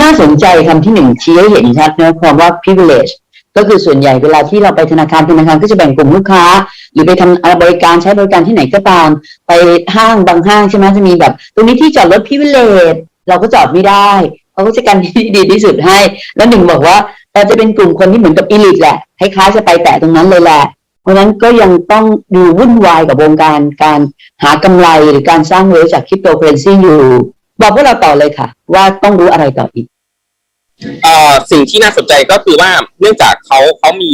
น่าสนใจคำที่หนึ่งชี้ให้เห็นชัดนะความว่า privilege ก็คือส่วนใหญ่เวลาที่เราไปธนาคารธนาคารก็จะแบ่งกลุ่มลูกค้า หรือไปทำบริการใช้บริการที่ไหนก็ตาม ไปห้างบางห้างใช่ไหมจะมีแบบ ตรงนี้ที่จอดรถ privilege เราก็จอดไม่ได้เขาก็จะกันที่ดีที่สุดให้ แล้วหนึ่งบอกว่าเราจะเป็นกลุ่มคนที่เหมือนกับ elite แหละคล้ายๆจะไปแตะตรงนั้นเลยแหละ เพราะนั้นก็ยังต้องดูวุ่นวายกับวงการการหากำไรหรือการสร้างเวลจากคริปโตเคอเรนซีอยู่ บอกพวกเราต่อเลยค่ะ ว่าต้องรู้อะไรต่ออีกเอ่อสิ่งที่น่าสนใจก็คือว่าเนื่องจากเขาเขามี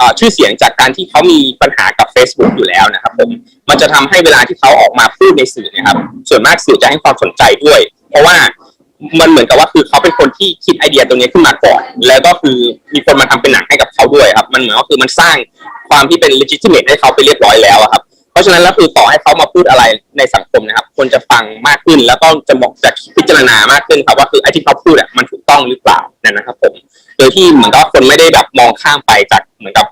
อ่อชื่อเสียงจากการที่เขามีปัญหากับ Facebook อยู่แล้วนะครับผมมันจะทำให้เวลาที่เขาออกมาพูดในสื่อนะครับ ส่วนมากสื่อจะให้ความสนใจด้วย เพราะว่ามันเหมือนกับว่าคือเขาเป็นคนที่คิดไอเดียตรงนี้ขึ้นมาก่อน แล้วก็คือมีคนมาทำเป็นหนังให้กับเขาด้วยครับ มันเหมือนก็คือมันสร้างความที่เป็น legitimate ให้เขาไปเรียบร้อยแล้วครับ ราะฉะนั้นแล้วคือต่อให้เขามาพูดอะไรในสังคมนะครับ คนจะฟังมากขึ้น แล้วก็จะมองจะพิจารณามากขึ้นครับว่าคือไอ้ที่เขาพูดอะมันถูกต้องหรือเปล่านั่นนะครับผมโดยที่เหมือนกับคนไม่ได้แบบมองข้ามไปจากเหมือนกับ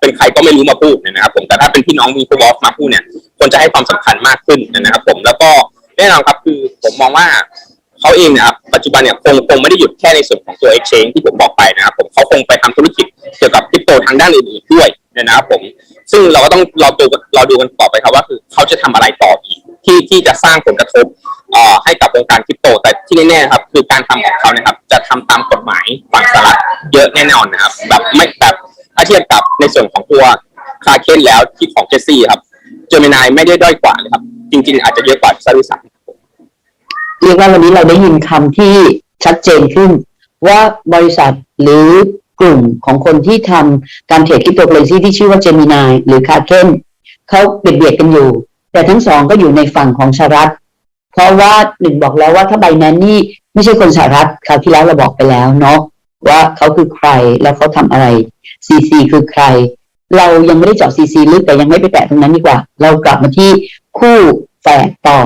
เป็นใครก็ไม่รู้มาพูดนะครับ ผมแต่ถ้าเป็นพี่น้องมีผู้บอสมาพูดเนี่ย คนจะให้ความสำคัญมากขึ้นนะครับ ผมแล้วก็แน่นอนครับคือผมมองว่าเขาเองนะครับปัจจุบันเนี่ยคงคงไม่ได้หยุดแค่ในส่วนของตัว exchange ที่ผมบอกไปนะครับ ผมเขาคงไปทำธุรกิจเกี่ยวกับคริปโตทางด้านอื่นๆด้วยนะครับผม ซึ่งเราก็ต้องเรอดูเรอดูกันต่อไปครับว่าคือเขาจะทำอะไรต่ออีกที่ที่จะสร้างผลกระทบเอ่อให้กับวงการคริปโต แต่ที่แน่ๆครับ คือการทำของเขานะครับ จะทำตามกฎหมายฝั่งสหรัฐเยอะแน่นอนนะครับ แบบไม่แบบถ้าเทียบกับในส่วนของตัวคาเคนแล้วที่ของเจสซี่ครับเจอร์มินายไม่ได้ด้อยกว่าเลยครับ จริง ๆ อาจจะเยอะกว่าซะด้วยซ้เรียกว่าวันนี้เราได้ยินคำที่ชัดเจนขึ้นว่าบริษัทหรือ กลุ่มของคนที่ทำการเทรดคริปโตเคอเรนซีที่ชื่อว่าเจมินายหรือคาเคนเขาเบียดเบียดกันอยู่ แต่ทั้งสองก็อยู่ในฝั่งของสหรัฐ เพราะว่าหนึ่งบอกแล้วว่าถ้าไบแนนนี่ไม่ใช่คนสหรัฐคราวที่แล้วเราบอกไปแล้วเนาะว่าเขาคือใครแล้วเขาทำอะไรซีซีคือใคร เรายังไม่ได้เจาะซีซีลึกแต่ยังไม่ไปแตะตรงนั้นดีกว่า เรากลับมาที่คู่แฝดต่อ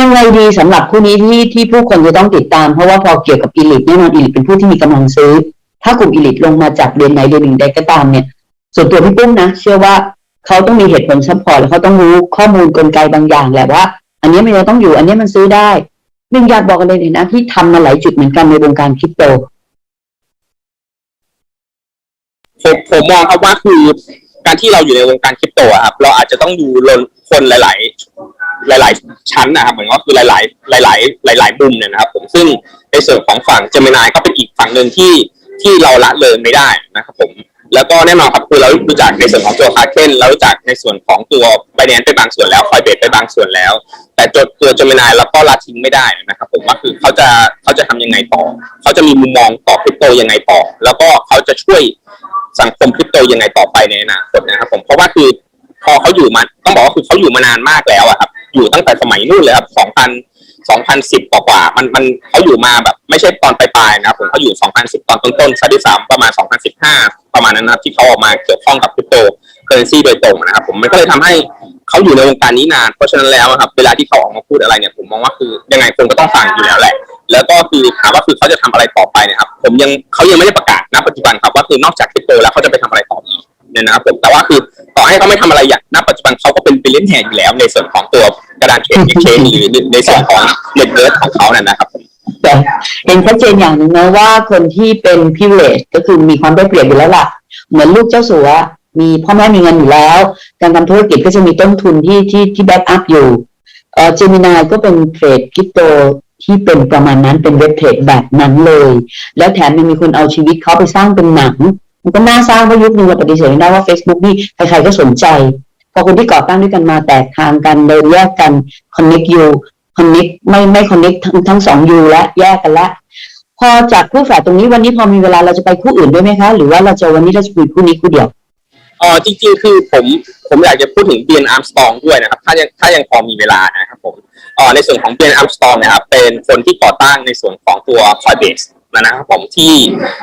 ยังไงดีสำหรับคู่นี้ที่ที่ผู้คนจะต้องติดตามเพราะว่าพอเกี่ยวกับอีลิทแน่นอนอีลิทเป็นผู้ที่มีกำลังซื้อ ถ้ากลุ่มอีลิทลงมาจากเดือนไหนเดือนหนึ่งใดก็ตามเนี่ย ส่วนตัวพี่ปุ้มนะ เชื่อว่าเขาต้องมีเหตุผลซัพพอร์ตแล้วเขาต้องรู้ข้อมูลกลไกบางอย่างแหละว่า อันนี้มันจะต้องอยู่ อันนี้มันซื้อได้หนึ่งอยากบอกกันเลยนะที่ทำมาหลายจุดเหมือนกันในวงการคริปโตผมผมมองครับว่าคือการที่เราอยู่ในวงการคริปโตครับเราอาจจะต้องดูคนหลาย ๆ หลาย ๆ ชั้นนะครับเหมือนว่าคือหลาย ๆ หลาย ๆ หลาย ๆ มุมเนี่ยนะครับ ผมซึ่งในส่วนของฝั่งเจมินายก็เป็นอีกฝั่งหนึ่งที่ ที่เราละเลยไม่ได้นะครับผมแล้วก็แน่นอนครับคือเรารู้จักในส่วนของตัวคาเคนเรารู้จักในส่วนของตัวไบแนนไปบางส่วนแล้วคอยเบสไปบางส่วนแล้ว แต่ตัวตัวเจมินายเราก็ละทิ้งไม่ได้นะครับผมว่าคือเขาจะเขาจะทำยังไงต่อ เขาจะมีมุมมองต่อคริปโตยังไงต่อ แล้วก็เขาจะช่วยสังคมคริปโตยังไงต่อไปในอนาคตนะครับผมเพราะว่าคือพอเขาอยู่มาต้องบอกว่าคือเขาอยู่มานานมากแล้วอะครับอยู่ตั้งแต่สมัยนู่นเลยครับ 2000 2010กว่ากว่าๆมันมันเขาอยู่มาแบบ ไม่ใช่ตอนปลายๆนะครับผมเขาอยู่2010ตอนต้นๆซะด้วยซ้ำประมาณ2015ประมาณนั้นนะครับที่เขาออกมาเกี่ยวข้องกับคริปโตเคอเรนซีโดยตรงนะครับ ผมมันก็เลยทำให้เขาอยู่ในวงการนี้นาน เพราะฉะนั้นแล้วครับ เวลาที่เขาออกมาพูดอะไรเนี่ยผมมองว่าคือยังไงคนก็ต้องฟังอยู่แล้วแหละ แล้วก็คือถามว่าคือเขาจะทำอะไรต่อไปนะครับ ผมยังเขายังไม่ได้ประกาศณปัจจุบันครับว่าคือนอกจากคริปโตแล้วเขาจะไปทำอะไรต่ออีกเนี่ยนะครับผมแต่ว่าคือต่อให้เขาไม่ทำอะไรอย่างณปัจจุบันเขาก็เป็นบิลเลนแฮอยู่แล้วในส่วนของตัว กระดานเทรดเอ็กชนหรือในส่วนของเน็ตเวิร์ของเขานั่นนะครับแต่เห็นชัดเจนอย่างหนึ่งนะว่าคนที่เป็น privilege ก็คือมีความได้เปรียบอยู่แล้วล่ะ เหมือนลูกเจ้าสัวมีพ่อแม่มีเงินอยู่แล้ว การทำธุรกิจก็จะมีต้นทุนที่ที่ที่แบ็กอัพอยู่เออเจมินายก็เป็นเทรดคริปโตที่เป็นประมาณนั้นเป็นเว็บเทรดแบบนั้นเลย แล้วแถมยังมีคนเอาชีวิตเขาไปสร้างเป็นหนัง มันก็น่าสร้างเพราะยุคนึงเราปฏิเสธไม่ได้ว่า Facebook นี่ใครๆก็สนใจ พอคนที่ก่อตั้งด้วยกันมาแตกทางกันเดินแยกกัน connect you connect ไม่ไม่ connect ทั้งทั้งสอง U และแยกกันละพอจากคู่แฝดตรงนี้วันนี้พอมีเวลาเราจะไปคู่อื่นด้วยไหมคะ หรือว่าเราจะวันนี้เราจะคุยคู่นี้คู่เดียวเออจริงๆคือผมผมอยากจะพูดถึงเบียนอาร์มสตองด้วยนะครับ ถ้ายังถ้ายังพอมีเวลานะครับผมเออในส่วนของเบียนอาร์มสตองนะครับเป็นคนที่ก่อตั้งในส่วนของตัว Coinbase นะครับผมที่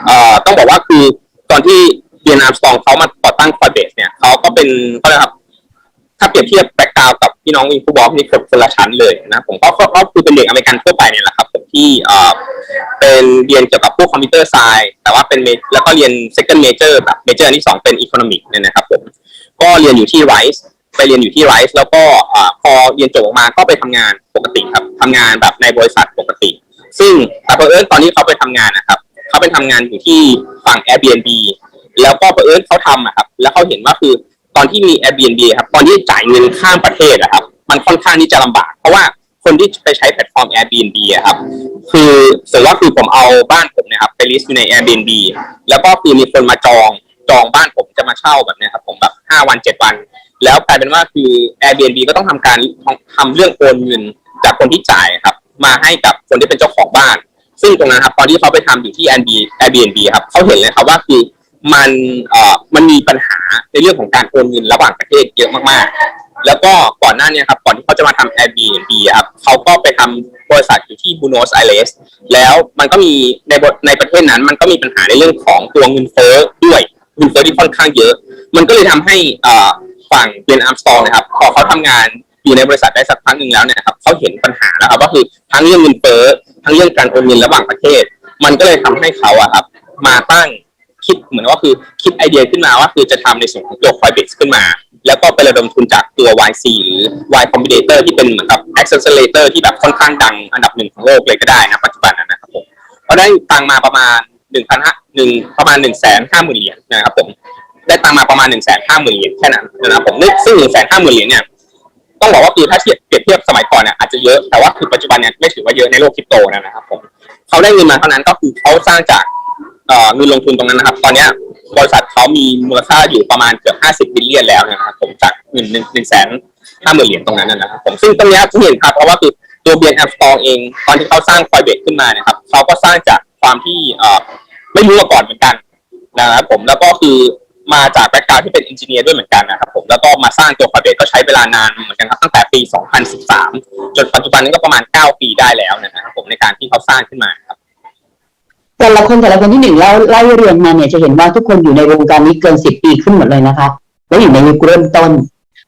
เอ่อต้องบอกว่าคือตอนที่เบียนอาร์มสตองเขามาก่อตั้ง Coinbase เนี่ยเขาก็เป็นเขาเรียกครับ ถ้าเปรียบเทียบแบ็กกราวกับพี่น้องวินฟูบอลนี่คนคนละชั้นเลยนะผมก็ก็คือเป็นเด็กอเมริกันทั่วไปเนี่ยแหละครับผมที่เอ่อเป็นเรียนเกี่ยวกับพวกคอมพิวเตอร์ไซน์แต่ว่าเป็นแล้วก็เรียน second major แบบ major อันที่สองเป็น economic เนี่ยนะครับผมก็เรียนอยู่ที่ Rice ไปเรียนอยู่ที่ Rice แล้วก็พอเรียนจบออกมาก็ไปทำงานปกติครับทำงานแบบในบริษัทปกติ ซึ่งแต่เผอิญตอนที่เขาไปทำงานนะครับเขาไปทำงานอยู่ที่ฝั่ง Airbnb แล้วก็เผอิญเขาทำอะครับแล้วเขาเห็นว่าคือ ตอนที่มี Airbnb ครับตอนที่จ่ายเงินข้ามประเทศอะครับ มันค่อนข้างที่จะลำบาก เพราะว่าคนที่ไปใช้แพลตฟอร์ม Airbnb อะครับ คือสมมติว่าคือผมเอาบ้านผมเนี่ยครับไปลิสต์อยู่ใน Airbnb แล้วก็คือมีคนมาจองจองบ้านผมจะมาเช่าแบบเนี้ยครับ ผมแบบห้าวันเจ็ดวัน แล้วกลายเป็นว่าคือ Airbnb ก็ต้องทำการทำเรื่องโอนเงินจากคนที่จ่ายครับ มาให้กับคนที่เป็นเจ้าของบ้าน ซึ่งตรงนั้นครับตอนที่เขาไปทำอยู่ที่ Airbnb ครับเขาเห็นเลยครับว่าคือ มันเอ่อมันมีปัญหาในเรื่องของการโอนเงินระหว่างประเทศเยอะมากๆ แล้วก็ก่อนหน้านี้ครับก่อนที่เขาจะมาทำ Airbnb ครับเขาก็ไปทำบริษัทอยู่ที่บูโนสไอเรสแล้วมันก็มีในบทในประเทศนั้น มันก็มีปัญหาในเรื่องของตัวเงินเฟ้อด้วยเงินเฟ้อที่ค่อนข้างเยอะ มันก็เลยทำให้เอ่อฝั่งเบนอาร์มสตองนะครับพอเขาทำงานอยู่ในบริษัทได้สักพักหนึ่งแล้วเนี่ยครับเขาเห็นปัญหาแล้วครับก็คือทั้งเรื่องเงินเฟ้อทั้งเรื่องการโอนเงินระหว่างประเทศ มันก็เลยทำให้เขาอะครับ มาตั้ง คิดเหมือนว่าคือคิดไอเดียขึ้นมาว่าคือจะทำในส่วนของตัว Coinbase ขึ้นมา แล้วก็ไประดมทุนจากตัว YC หรือ Y Combinator ที่เป็นเหมือนกับ accelerator ที่แบบค่อนข้างดังอันดับหนึ่งของโลกเลยก็ได้นะปัจจุบันนะครับผมเขาได้ตังมาประมาณหนึ่งพันห้าหนึ่งประมาณหนึ่งแสนห้าหมื่นเหรียญนะครับผมได้ตังมาประมาณหนึ่งแสนห้าหมื่นเหรียญแค่นั้นนะครับผมซึ่งหนึ่งแสนห้าหมื่นเหรียญเนี่ยต้องบอกว่าคือถ้าเทียบเปรียบเทียบสมัยก่อนเนี่ยอาจจะเยอะแต่ว่าคือปัจจุบันเนี่ยไม่ถือว่าเยอะในโลกคริปโตนะครับผมเขาได้เงินมาเท่านั้นก็คือเขาสร้างจาก เงินลงทุนตรงนั้นนะครับ ตอนนี้บริษัทเขามีมูลค่าอยู่ประมาณเกือบห้าสิบบิลเลียนแล้วนะครับผมจากเงินหนึ่งหนึ่งแสนห้าหมื่นเหรียญตรงนั้นนะครับผมซึ่งตรงนี้ที่เห็นครับเพราะว่าคือตัวเบียนแอปสตองเอง ตอนที่เขาสร้างคอยเบทขึ้นมาเนี่ยครับเขาก็สร้างจากความที่ไม่รู้มาก่อนเหมือนกันนะครับผมแล้วก็คือมาจากแบ็กกราวด์ที่เป็นเอนจิเนียร์ด้วยเหมือนกันนะครับผมแล้วก็มาสร้างตัวคอยเบทก็ใช้เวลานานเหมือนกันครับตั้งแต่ปี 2013 จนปัจจุบันนี้ก็ประมาณ 9 ปีได้แล้วนะครับผมในการที่เขาสร้างขึ้นมา แต่ละคนแต่ละคนที่หนึ่งเล่าไล่เรียงมาเนี่ยจะเห็นว่าทุกคนอยู่ในวงการนี้เกินสิบปีขึ้นหมดเลยนะคะ แล้วอยู่ในยุคเริ่มต้น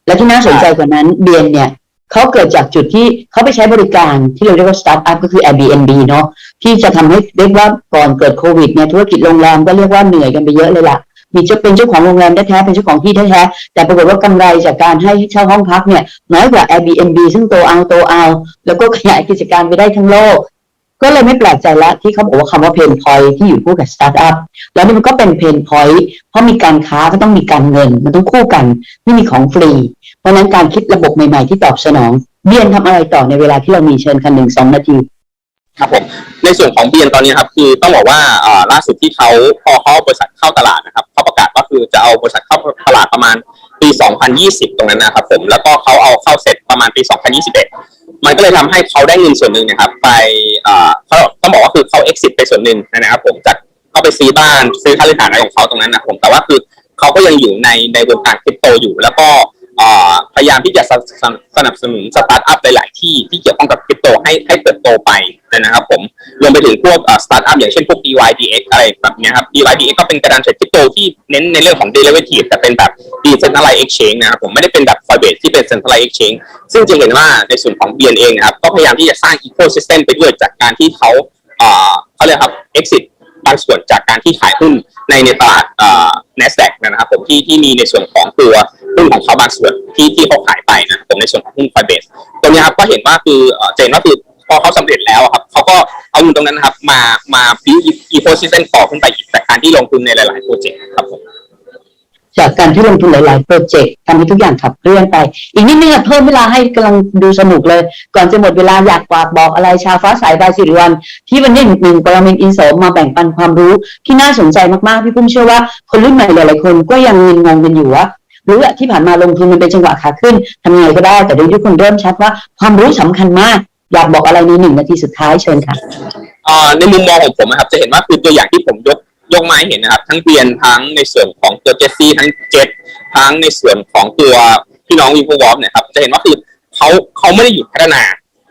และที่น่าสนใจกว่านั้นเบียนเนี่ยเขาเกิดจากจุดที่เขาไปใช้บริการที่เราเรียกว่าสตาร์ทอัพก็คือ Airbnb เนาะที่จะทำให้เรียกว่าก่อนเกิดโควิดเนี่ยธุรกิจโรงแรมก็เรียกว่าเหนื่อยกันไปเยอะเลยล่ะมีเจ้าเป็นเจ้าของโรงแรมแท้ๆเป็นเจ้าของที่แท้ๆแต่ปรากฏว่ากำไรจากการให้เช่าห้องพักเนี่ยน้อยกว่า Airbnb ซึ่งโตเอาโตเอา แล้วก็ขยายกิจการไปได้ทั้งโลก ก็เลยไม่แปลกใจละที่เขาบอกว่าคำว่าเพนพอยที่อยู่คู่กับสตาร์ทอัพแล้วนี่มันก็เป็นเพนพอยเพราะมีการค้าก็ต้องมีการเงิน มันต้องคู่กันไม่มีของฟรี เพราะนั้นการคิดระบบใหม่ๆที่ตอบสนอง เบียนทำอะไรต่อในเวลาที่เรามีเชิญคันหนึ่งสองนาทีครับผมในส่วนของเบียนตอนนี้ครับคือต้องบอกว่าล่าสุดที่เขาพอเขาบริษัทเข้าตลาดนะครับเขาประกาศว่าคือจะเอาบริษัทเข้าตลาดประมาณปี 2020 ตรงนั้นนะครับผมแล้วก็เขาเอาเข้าเสร็จประมาณปี 2021 มันก็เลยทำให้เขาได้เงินส่วนหนึ่งนะครับ ไปเขาต้องบอกว่าคือเขา exit ไปส่วนหนึ่งนะครับ ผมจากเขาไปซื้อบ้านซื้อค่าเรือนหออะไรของเขาตรงนั้นนะผมแต่ว่าคือเขาก็ยังอยู่ในในวงการคริปโตอยู่ แล้วก็ พยายามที่จะสสสนับสนุนสตาร์ทอัพหลาย ๆ ที่ที่เกี่ยวข้องกับคริปโตให้ให้เติบโตไปนะครับผมรวมไปถึงพวกสตาร์ทอัพอย่างเช่นพวก DYDX อะไรแบบนี้ครับ DYDX ก็เป็นกระดานเทรดคริปโตที่เน้นในเรื่องของ derivative แต่เป็นแบบ decentralized exchange นะครับผมไม่ได้เป็นแบบ Coinbase ที่เป็น centralized exchange ซึ่งจริงเห็นว่าในส่วนของ BN เองนะครับก็พยายามที่จะสร้าง ecosystem ไปด้วยจากการที่เขาเขาเรียกครับ exit บางส่วนจากการที่ขายหุ้นในในตลาด NASDAQ นะครับผมที่ที่มีในส่วนของตัว หุ้นของเขาบางส่วนที่ที่เขาขายไปนะผมในส่วนของหุ้น Coinbase ตรงนี้ครับก็เห็นว่าคือเจนว่าคือพอเขาสำเร็จแล้วครับเขาก็เอาเงินตรงนั้นครับ มามาบิวอีโคซิสเต็มต่อขึ้นไปอีกจากการที่ลงทุนในหลาย ๆ โปรเจกต์ครับผมจากการที่ลงทุนหลาย ๆ โปรเจกต์ทำให้ทุกอย่างขับเคลื่อนไป อีกนิดนึงเพิ่มเวลาให้กำลังดูสนุกเลย ก่อนจะหมดเวลาอยากฝากบอกอะไรชาวฟ้าสายบายสิริวัลที่วันนี้หนึ่งปรมินอินโสมมาแบ่งปันความรู้ที่น่าสนใจมาก ๆ พี่ปุ้มเชื่อว่าคนรุ่นใหม่หลาย ๆ คนก็ยังงงงกันอยู่ว่า รู้แหละที่ผ่านมาลงทุนมันเป็นจังหวะขาขึ้นทำไงก็ได้ แต่เดี๋ยวทุกคนเริ่มชัดว่าความรู้สำคัญมากอยากบอกอะไรในหนึ่งนาทีสุดท้ายเชิญค่ะในมุมมองของผมนะครับ จะเห็นว่าคือตัวอย่างที่ผมยกยกมาให้เห็นนะครับ ทั้งเบียนทั้งในส่วนของตัวเจสซี่ทั้งเจ็ตทั้งในส่วนของตัวพี่น้องวีโฟวอฟเนี่ยครับจะเห็นว่าคือเขาเขาไม่ได้หยุดพัฒนา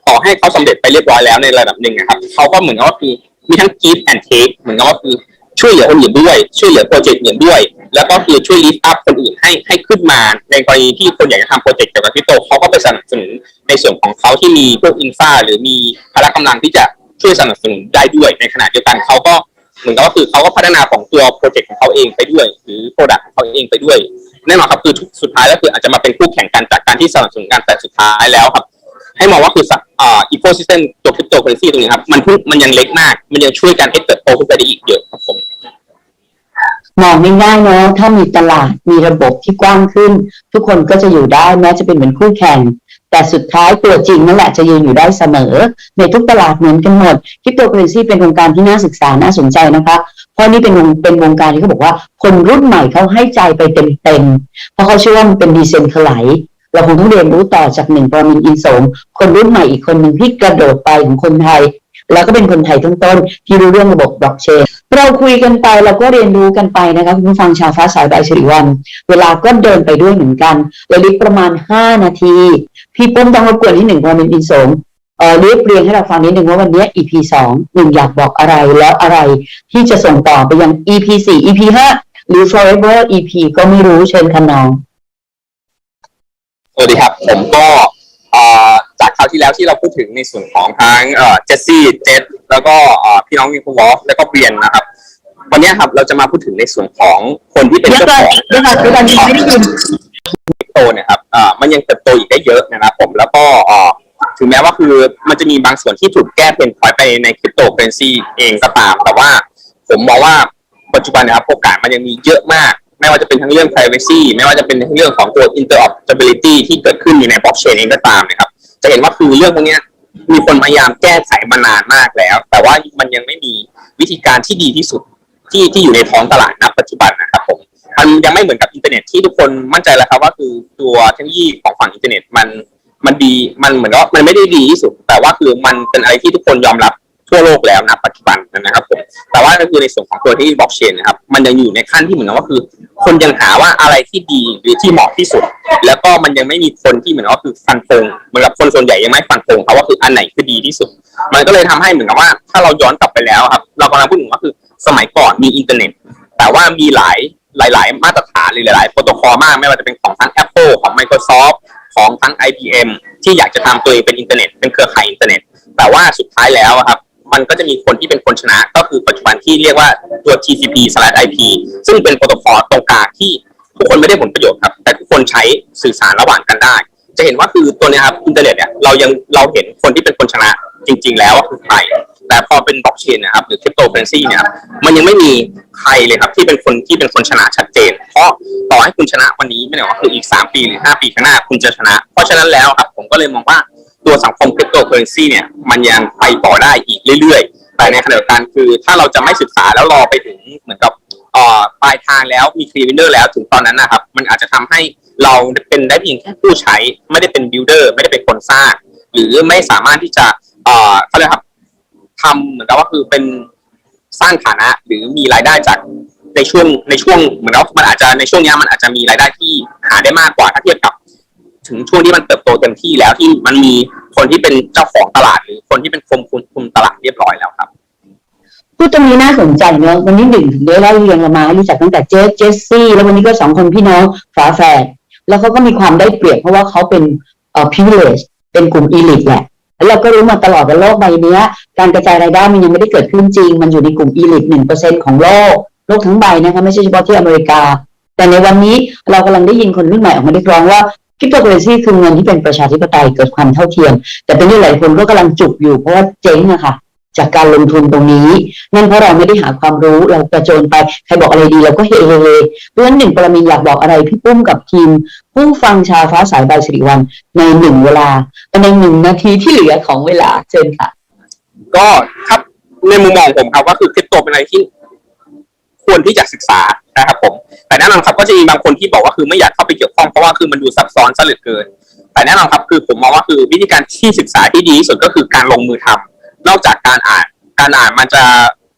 ต่อให้เขาสำเร็จไปเรียบร้อยแล้วในระดับหนึ่งนะครับเขาก็เหมือนกับว่าคือมีทั้ง give and take เหมือนกับว่าคือช่วยเหลือคนอื่นด้วย ช่วยเหลือโปรเจกต์อื่นด้วย แล้วก็คือช่วย lift up คนอื่นให้ให้ขึ้นมา ในกรณีที่คนอยากจะทำโปรเจกต์เกี่ยวกับคริปโตเขาก็ไปสนับสนุนในส่วนของเขาที่มีพวกอินฟาหรือมีพละกำลังที่จะช่วยสนับสนุนได้ด้วย ในขณะเดียวกันเขาก็เหมือนกับว่าคือเขาก็พัฒนาของตัวโปรเจกต์ของเขาเองไปด้วย หรือโปรดักต์ของเขาเองไปด้วยแน่นอนครับคือสุดท้ายแล้วคืออาจจะมาเป็นคู่แข่งกันจากการที่สนับสนุนกันแต่สุดท้ายแล้วครับ ให้มองว่าคืออ่าอีโคซิสเต็มตัวคริปโตเคอเรนซีตรงนี้ครับมันมันยังเล็กมาก มันยังช่วยกันให้เติบโตขึ้นไปได้อีกเยอะ มองง่ายๆเนาะถ้ามีตลาดมีระบบที่กว้างขึ้น ทุกคนก็จะอยู่ได้แม้จะเป็นเหมือนคู่แข่ง แต่สุดท้ายตัวจริงนั่นแหละจะยืนอยู่ได้เสมอ ในทุกตลาดเหมือนกันหมดคริปโตเคอเรนซีเป็นวงการที่น่าศึกษาน่าสนใจนะคะเพราะนี่เป็นวงเป็นวงการที่เขาบอกว่า คนรุ่นใหม่เขาให้ใจไปเต็มๆเพราะเขาเชื่อว่ามันเป็นดีเซนทไลเราคงต้องเรียนรู้ต่อจากหนึ่งปรมินอินสมคนรุ่นใหม่อีกคนหนึ่งที่กระโดดไปของคนไทย แล้วก็เป็นคนไทยต้นๆที่รู้เรื่องระบบบล็อกเชนเราคุยกันไปเราก็เรียนรู้กันไปนะคะคุณผู้ฟังชาวฟ้าสายใบสิริวัลเวลาก็เดินไปด้วยเหมือนกันเราลิกประมาณ 5 นาที พี่ปุ้มต้องรบกวนที่หนึ่งพอเป็นอินสมเอ่อเรียบเรียงให้เราฟังนิดหนึ่งว่าวันนี้ EP สองหนึ่งอยากบอกอะไรแล้วอะไรที่จะส่งต่อไปยัง EP สี่ EP ห้าหรือ forever EP ก็ไม่รู้เชิญค่ะน้องสวัสดีครับ ผมก็อ่า คราวที่แล้วที่เราพูดถึงในส่วนของทั้งเจสซี่เจสแล้วก็พี่น้องนิโคลวอฟแล้วก็เบียนนะครับ วันนี้ครับเราจะมาพูดถึงในส่วนของคนที่เป็นเจ้าของเดี๋ยวก่อนเดี๋ยวก่อนยังไม่ได้ยินคริปโตเนี่ยครับมันยังเติบโตอีกได้เยอะนะครับผมแล้วก็ถึงแม้ว่าคือมันจะมีบางส่วนที่ถูกแก้เป็นพอยไปในคริปโตเคอเรนซีเองก็ตาม แต่ว่าผมมองว่าปัจจุบันนะครับโอกาสมันยังมีเยอะมาก ไม่ว่าจะเป็นทั้งเรื่อง privacy ไม่ว่าจะเป็นทั้งเรื่องของตัว interoperability ที่เกิดขึ้นอยู่ในบล็อกเชนเองก็ตามนะครับ จะเห็นว่าคือเรื่องพวกนี้ยมีคนพยายามแก้ไขมานานมากแล้ว แต่ว่ามันยังไม่มีวิธีการที่ดีที่สุดที่ที่อยู่ในท้องตลาดณปัจจุบันนะครับผมมันยังไม่เหมือนกับอินเทอร์เน็ตที่ทุกคนมั่นใจแล้วครับว่าคือตัวเทคโนโลยีของฝั่งอินเทอร์เน็ตมันมันดีมันเหมือนว่ามันไม่ได้ดีที่สุด แต่ว่าคือมันเป็นอะไรที่ทุกคนยอมรับทั่วโลกแล้วณปัจจุบันนะครับผมแต่ว่าก็คือในส่วนของตัวที่บล็อกเชนนะครับมันยังอยู่ในขั้นที่เหมือนกับว่าคือ คนยังหาว่าอะไรที่ดีหรือที่เหมาะที่สุด แล้วก็มันยังไม่มีคนที่เหมือนว่าคือฟันธงเหมือนกับคนส่วนใหญ่ยังไม่ฟันธงครับว่าคืออันไหนคือดีที่สุด มันก็เลยทำให้เหมือนกับว่า ถ้าเราย้อนกลับไปแล้วครับ เรากำลังพูดถึงว่าคือสมัยก่อนมีอินเทอร์เน็ต แต่ว่ามีหลายหลาย ๆ มาตรฐานหรือหลาย ๆ โปรโตคอลมากไม่ว่าจะเป็นของทั้ง Apple ของ Microsoft ของทั้ง IBM ที่อยากจะทำตัวเองเป็นอินเทอร์เน็ตเป็นเครือข่ายอินเทอร์เน็ต แต่ว่าสุดท้ายแล้วครับ มันก็จะมีคนที่เป็นคนชนะ ก็คือปัจจุบันที่เรียกว่าตัว TCP/IP ซึ่งเป็นโปรโตคอลตรงกลางที่ทุกคนไม่ได้ผลประโยชน์ครับ แต่ทุกคนใช้สื่อสารระหว่างกันได้ จะเห็นว่าคือตัวเนี้ยครับอินเทอร์เน็ตเนี่ยเรายังเราเห็นคนที่เป็นคนชนะจริง ๆ แล้วว่าคือใครแต่พอเป็นบล็อกเชนนะครับหรือคริปโตเคอเรนซีเนี่ยมันยังไม่มีใครเลยครับที่เป็นคนที่เป็นคนชนะชัดเจน เพราะต่อให้คุณชนะวันนี้ไม่ได้ว่าคืออีก 3 ปีหรือ 5 ปีข้างหน้าคุณจะชนะ เพราะฉะนั้นแล้วครับผมก็เลยมองว่า ตัวสังคมคริปโตเคอเรนซีเนี่ยมันยังไปต่อได้อีกเรื่อยๆ แต่ในขณะเดียวกันคือถ้าเราจะไม่ศึกษาแล้วรอไปถึงเหมือนกับอ่อปลายทางแล้วมีครีวินเดอร์แล้วถึงตอนนั้นนะครับ มันอาจจะทำให้เราเป็นได้เพียงแค่ผู้ใช้ ไม่ได้เป็นบิลดเออร์ไม่ได้เป็นคนสร้าง หรือไม่สามารถที่จะเอ่อเขาเรียกครับทำเหมือนกับว่าคือเป็นสร้างฐานะ หรือมีรายได้จากในช่วงในช่วงเหมือนกับมันอาจจะในช่วงนี้มันอาจจะมีรายได้ที่หาได้มากกว่าถ้าเทียบกับ ถึงช่วงที่มันเติบ มที่แล้วที่มันมีคนที่เป็นเจ้าของตลาดหรือคนที่เป็นคุมคุมคุมตลาดเรียบร้อยแล้วครับพูดตรงนี้น่าสนใจเนอะวันนี้หนึ่งถึงได้ไล่เรียงเรามารู้จักตั้งแต่เจสเจสซี่ แล้ววันนี้ก็สองคนพี่น้องฝาแฝดแล้วเขาก็มีความได้เปรียบเพราะว่าเขาเป็นเอ่อ privilege เป็นกลุ่ม elite แหละแล้วเราก็รู้มาตลอดว่าโลกใบเนี้ยการกระจายรายได้มันยังไม่ได้เกิดขึ้นจริง มันอยู่ในกลุ่ม elite หนึ่งเปอร์เซ็นของโลกโลกทั้งใบนะคะไม่ใช่เฉพาะที่อเมริกา แต่ในวันนี้เรากำลังได้ยินคนรุ่นใหม่ออกมาเรียกร้องว่า คริปโตเคอเรนซีคือเงินที่เป็นประชาธิปไตยเกิดความเท่าเทียม แต่เป็นที่หลายคนก็กำลังจุกอยู่เพราะว่าเจ๊งอะค่ะ จากการลงทุนตรงนี้ นั่นเพราะเราไม่ได้หาความรู้เรากระโจนไป ใครบอกอะไรดีเราก็เฮเฮเฮเพราะฉะนั้นหนึ่งปรมินอยากบอกอะไรพี่ปุ้มกับทีม ผู้ฟังชาวฟ้าสายใบสิริวัลในหนึ่งเวลาในหนึ่งนาทีที่เหลือของเวลาเชิญค่ะ ก็ครับในมุมมองผมครับว่าคือคริปโตเป็นอะไรที่ ควรที่จะศึกษานะครับผม แต่แน่นอนครับก็จะมีบางคนที่บอกว่าคือไม่อยากเข้าไปเกี่ยวข้องเพราะว่าคือมันดูซับซ้อนซะเหลือเกิน แต่แน่นอนครับคือผมมองว่าคือวิธีการที่ศึกษาที่ดีที่สุดก็คือการลงมือทำนอกจากการอ่าน การอ่านมันจะ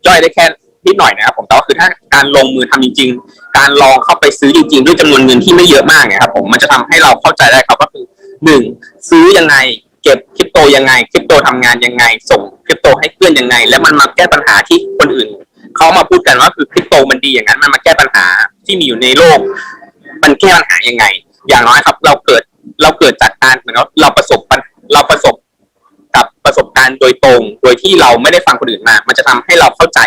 ย่อยได้แค่นิดหน่อยนะครับผมแต่ว่าคือถ้าการลงมือทำจริง ๆ การลองเข้าไปซื้อจริง ๆ ด้วยจำนวนเงินที่ไม่เยอะมากเนี่ยครับผมมันจะทำให้เราเข้าใจได้ครับก็คือหนึ่งซื้อยังไงเก็บคริปโตยังไงคริปโตทำงานยังไง ส่งคริปโตให้เพื่อนยังไง แล้วมันมาแก้ปัญหาที่คนอื่น เขามาพูดกันว่าคือคริปโตมันดีอย่างนั้น มันมาแก้ปัญหาที่มีอยู่ในโลก มันแก้ปัญหายังไง อย่างน้อยครับ เราเกิดเราเกิดจากการเหมือนกับเราประสบปัญเราประสบกับประสบการณ์โดยตรง โดยที่เราไม่ได้ฟังคนอื่นมา มันจะทำให้เราเข้าใจ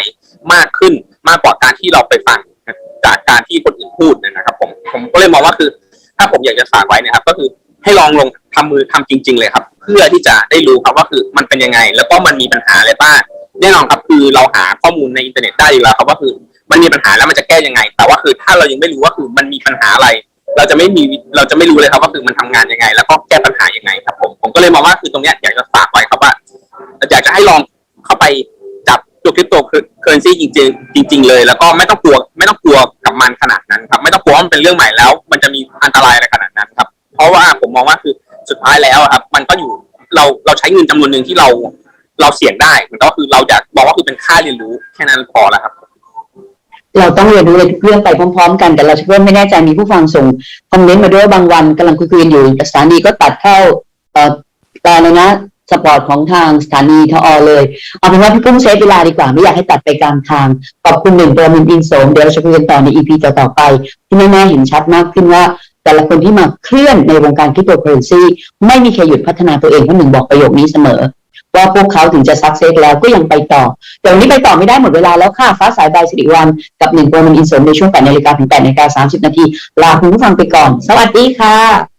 มากขึ้นมากกว่าการที่เราไปฟังจากการที่คนอื่นพูดนะครับ ผมผมก็เลยมองว่าคือ ถ้าผมอยากจะฝากไว้นะครับ ก็คือให้ลองลงทำมือทำจริง ๆ เลยครับคพื่อที่จะได้รู้ครับว่าคือมันเป็นยังไง แล้วก็มันมีปัญหาอะไรบ้าง แน่นอนครับคือเราหาข้อมูลในอินเทอร์เน็ตได้อยู่แล้วครับว่าคือมันมีปัญหาแล้วมันจะแก้ยังไง แต่ว่าคือถ้าเรายังไม่รู้ว่าคือมันมีปัญหาอะไร เราจะไม่มีเราจะไม่รู้เลยครับว่าคือมันทำงานยังไง แล้วก็แก้ปัญหายังไงครับ ผมผมก็เลยมองว่าคือตรงเนี้ยอยากจะฝากไว้ครับว่าอยากจะให้ลองเข้าไปจับตัวคริปโตเคอเรนซีจริงๆจริงๆเลย แล้วก็ไม่ต้องกลัวไม่ต้องกลัวกับมันขนาดนั้นครับไม่ต้องกลัวว่ามันเป็นเรื่องใหม่แล้ว มันจะมีอันตรายอะไรขนาดนั้นครับ เพราะว่าผมมองว่าคือสุดท้ายแล้วครับ มันก็อยู่เราเราใช้เงินจำนวนหนึ่งที่เรา เราเสี่ยงได้ มันก็คือเราอยากบอกว่าคือเป็นค่าเรียนรู้แค่นั้นพอแล้วครับ เราต้องเรียนรู้เลยทุกเรื่องไปพร้อม ๆ กันแต่เราเริ่มไม่แน่ใจมีผู้ฟังส่งคอมเมนต์มาด้วยบางวันกำลังคุยกันอยู่สถานีก็ตัดเข้าเอ่อตาเลยนะสปอร์ตของทางสถานีทอเลย เอาเป็นว่าพี่กุ้งเซฟเวลาดีกว่า ไม่อยากให้ตัดไปกลางทาง ขอบคุณหนึ่งตัวมินอินโสมเดี๋ยวเราจะคุยกันต่อในอีพีต่อๆไป ที่แน่ๆเห็นชัดมากขึ้นว่า แต่ละคนที่มาเคลื่อนในวงการคริปโตเคอเรนซีไม่มีใครหยุดพัฒนาตัวเองเพราะหนึ่งบอกประโยคนี้เสมอ ว่าพวกเขาถึงจะสักเซสแล้วก็ยังไปต่อ แต่วันนี้ไปต่อไม่ได้หมดเวลาแล้วค่ะ ฟ้าสายใบสิริวัน กับหนึ่งโปรมันอินสมในช่วง8นาฬิกาถึง8นาฬิกา30 นาที ลาคุณผู้ฟังไปก่อน สวัสดีค่ะ